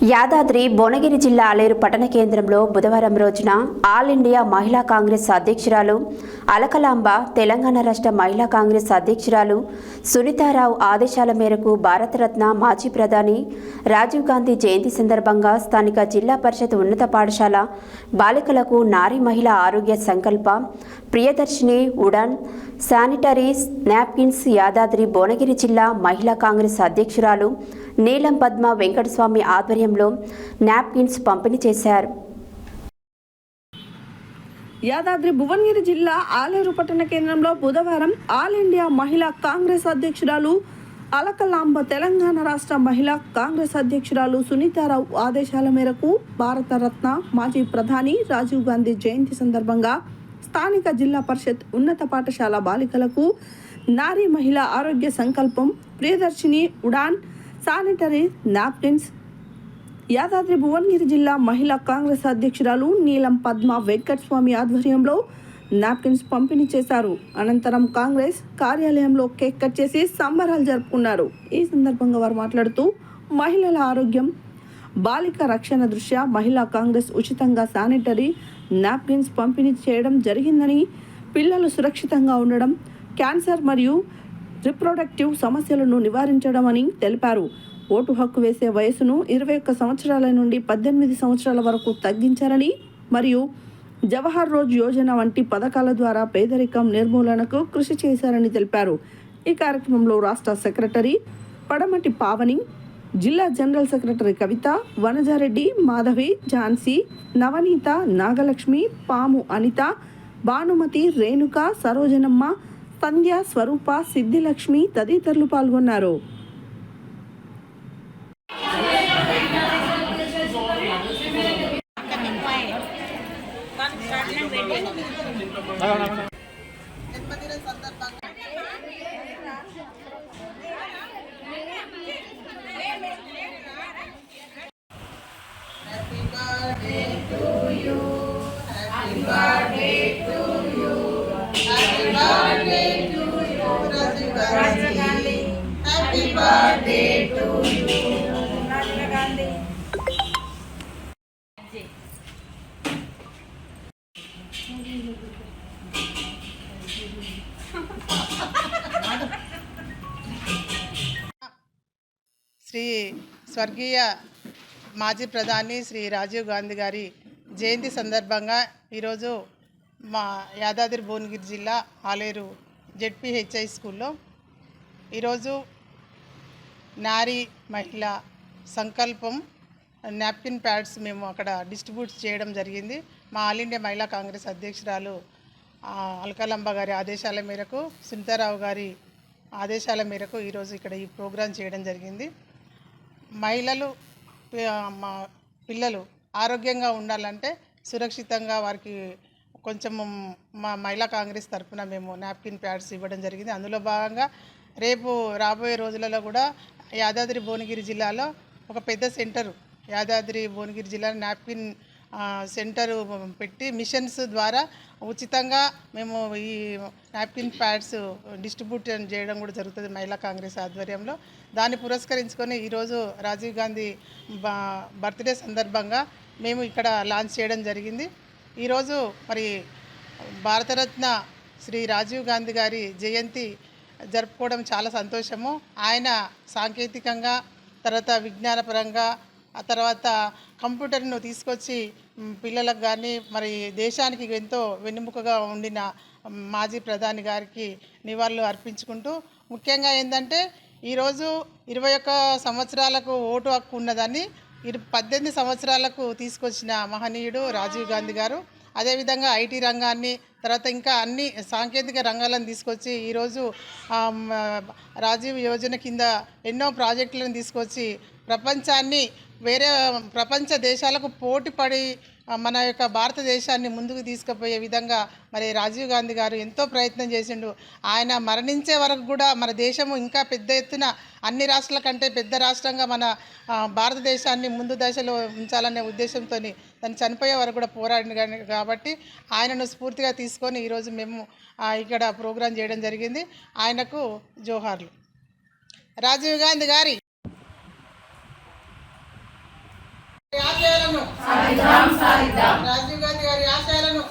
యాదాద్రి భువనగిరి జిల్లా ఆలేరు పట్టణ కేంద్రంలో బుధవారం రోజున ఆల్ ఇండియా మహిళా కాంగ్రెస్ అధ్యక్షురాలు అలకలాంబ తెలంగాణ రాష్ట్ర మహిళా కాంగ్రెస్ అధ్యక్షురాలు సునీతారావు ఆదేశాల మేరకు భారతరత్న మాజీ ప్రధాని రాజీవ్ గాంధీ జయంతి సందర్భంగా స్థానిక జిల్లా పరిషత్ ఉన్నత పాఠశాల బాలికలకు నారీ మహిళా ఆరోగ్య సంకల్ప ప్రియదర్శిని ఉడాన్ శానిటరీస్ నాప్కిన్స్ యాదాద్రి భువనగిరి జిల్లా మహిళా కాంగ్రెస్ అధ్యక్షురాలు నీలం పద్మ వెంకటస్వామి ఆధ్వర్యంలో నాప్కిన్స్ పంపిణీ చేశారు. యాదాద్రి భువనగిరి జిల్లా ఆలేరు పట్టణ కేంద్రంలో బుధవారం ఆల్ ఇండియా మహిళా కాంగ్రెస్ అధ్యక్షురాలు అలకలాంబ తెలంగాణ రాష్ట్ర మహిళా కాంగ్రెస్ అధ్యక్షురాలు సునీతారావు ఆదేశాల మేరకు భారతరత్న మాజీ ప్రధాని రాజీవ్ గాంధీ జయంతి సందర్భంగా స్థానిక జిల్లా పరిషత్ ఉన్నత పాఠశాల బాలికలకు నారీ మహిళా ఆరోగ్య సంకల్పం ప్రియదర్శిని ఉడాన్ శానిటరీ నాప్కిన్స్. యాదాద్రి భువనగిరి జిల్లా మహిళా కాంగ్రెస్ అధ్యక్షురాలు నీలం పద్మ వెంకటస్వామి ఆధ్వర్యంలో నాప్కిన్స్ పంపిణీ చేశారు. అనంతరం కాంగ్రెస్ కార్యాలయంలో కేక్ కట్ చేసి సంబరాలు జరుపుకున్నారు. ఈ సందర్భంగా వారు మాట్లాడుతూ మహిళల ఆరోగ్యం బాలిక రక్షణ దృష్ట్యా మహిళా కాంగ్రెస్ ఉచితంగా శానిటరీ నాప్కిన్స్ పంపిణీ చేయడం జరిగిందని పిల్లలు సురక్షితంగా ఉండడం క్యాన్సర్ మరియు రిప్రొడక్టివ్ సమస్యలను నివారించడం అని తెలిపారు. ఓటు హక్కు వేసే వయసును ఇరవై ఒక్క సంవత్సరాల నుండి పద్దెనిమిది సంవత్సరాల వరకు తగ్గించారని మరియు జవహర్ రోజ్ యోజన వంటి పథకాల ద్వారా పేదరికం నిర్మూలనకు కృషి చేశారని తెలిపారు. ఈ కార్యక్రమంలో రాష్ట్ర సెక్రటరీ పడమటి పావని జిల్లా జనరల్ సెక్రటరీ కవిత వనజారెడ్డి మాధవి ఝాన్సీ నవనీత నాగలక్ష్మి పాము అనిత భానుమతి రేణుక సరోజనమ్మ సంధ్య స్వరూప సిద్ధిలక్ష్మి తదితరులు పాల్గొన్నారు శ్రీ స్వర్గీయ మాజీ ప్రధాని శ్రీ రాజీవ్ గాంధీ గారి జయంతి సందర్భంగా ఈరోజు మా యాదాద్రి భువనగిరి జిల్లా ఆలేరు జెడ్పిహెచ్ఐ స్కూల్లో ఈరోజు నారీ మహిళ సంకల్పం నాప్కిన్ ప్యాడ్స్ మేము అక్కడ డిస్ట్రిబ్యూట్ చేయడం జరిగింది. మా ఆల్ ఇండియా మహిళా కాంగ్రెస్ అధ్యక్షురాలు అల్కలంబ గారి ఆదేశాల మేరకు సునీతారావు గారి ఆదేశాల మేరకు ఈరోజు ఇక్కడ ఈ ప్రోగ్రాం చేయడం జరిగింది. మహిళలు మా పిల్లలు ఆరోగ్యంగా ఉండాలంటే సురక్షితంగా వారికి కొంచెం మా మహిళా కాంగ్రెస్ తరఫున మేము నాప్కిన్ ప్యాడ్స్ ఇవ్వడం జరిగింది. అందులో భాగంగా రేపు రాబోయే రోజులలో కూడా యాదాద్రి భువనగిరి జిల్లాలో ఒక పెద్ద సెంటరు యాదాద్రి భువనగిరి జిల్లా నాప్కిన్ సెంటరు పెట్టి మిషన్స్ ద్వారా ఉచితంగా మేము ఈ నాప్కిన్ ప్యాడ్స్ డిస్ట్రిబ్యూషన్ చేయడం కూడా జరుగుతుంది మహిళా కాంగ్రెస్ ఆధ్వర్యంలో. దాన్ని పురస్కరించుకొని ఈరోజు రాజీవ్ గాంధీ బర్త్డే సందర్భంగా మేము ఇక్కడ లాంచ్ చేయడం జరిగింది. ఈరోజు మరి భారతరత్న శ్రీ రాజీవ్ గాంధీ గారి జయంతి జరుపుకోవడం చాలా సంతోషము. ఆయన సాంకేతికంగా తర్వాత విజ్ఞానపరంగా ఆ తర్వాత కంప్యూటర్ను తీసుకొచ్చి పిల్లలకు కానీ మరి దేశానికి ఎంతో వెన్నెముకగా ఉండిన మాజీ ప్రధాని గారికి నివాళులు అర్పించుకుంటూ ముఖ్యంగా ఏంటంటే ఈరోజు ఇరవై ఒక్క సంవత్సరాలకు ఓటు హక్కు ఉన్నదాన్ని ఇరు పద్దెనిమిది సంవత్సరాలకు తీసుకొచ్చిన మహనీయుడు రాజీవ్ గాంధీ గారు. అదేవిధంగా ఐటీ రంగాన్ని తర్వాత ఇంకా అన్ని సాంకేతిక రంగాలను తీసుకొచ్చి ఈరోజు రాజీవ్ యోజన కింద ఎన్నో ప్రాజెక్టులను తీసుకొచ్చి ప్రపంచాన్ని వేరే ప్రపంచ దేశాలకు పోటీపడి మన యొక్క భారతదేశాన్ని ముందుకు తీసుకుపోయే విధంగా మరి రాజీవ్ గాంధీ గారు ఎంతో ప్రయత్నం చేసిండు. ఆయన మరణించే వరకు కూడా మన దేశము ఇంకా పెద్ద ఎత్తున అన్ని రాష్ట్రాల కంటే పెద్ద రాష్ట్రంగా మన భారతదేశాన్ని ముందు దశలో ఉంచాలనే ఉద్దేశంతో తను చనిపోయే వరకు కూడా పోరాడిన కాబట్టి ఆయనను స్ఫూర్తిగా తీసుకొని ఈరోజు మేము ఇక్కడ ప్రోగ్రాం చేయడం జరిగింది. ఆయనకు జోహార్లు. రాజీవ్ గాంధీ గారి రాజీవ్ గాంధీ గారి ఆశయాలను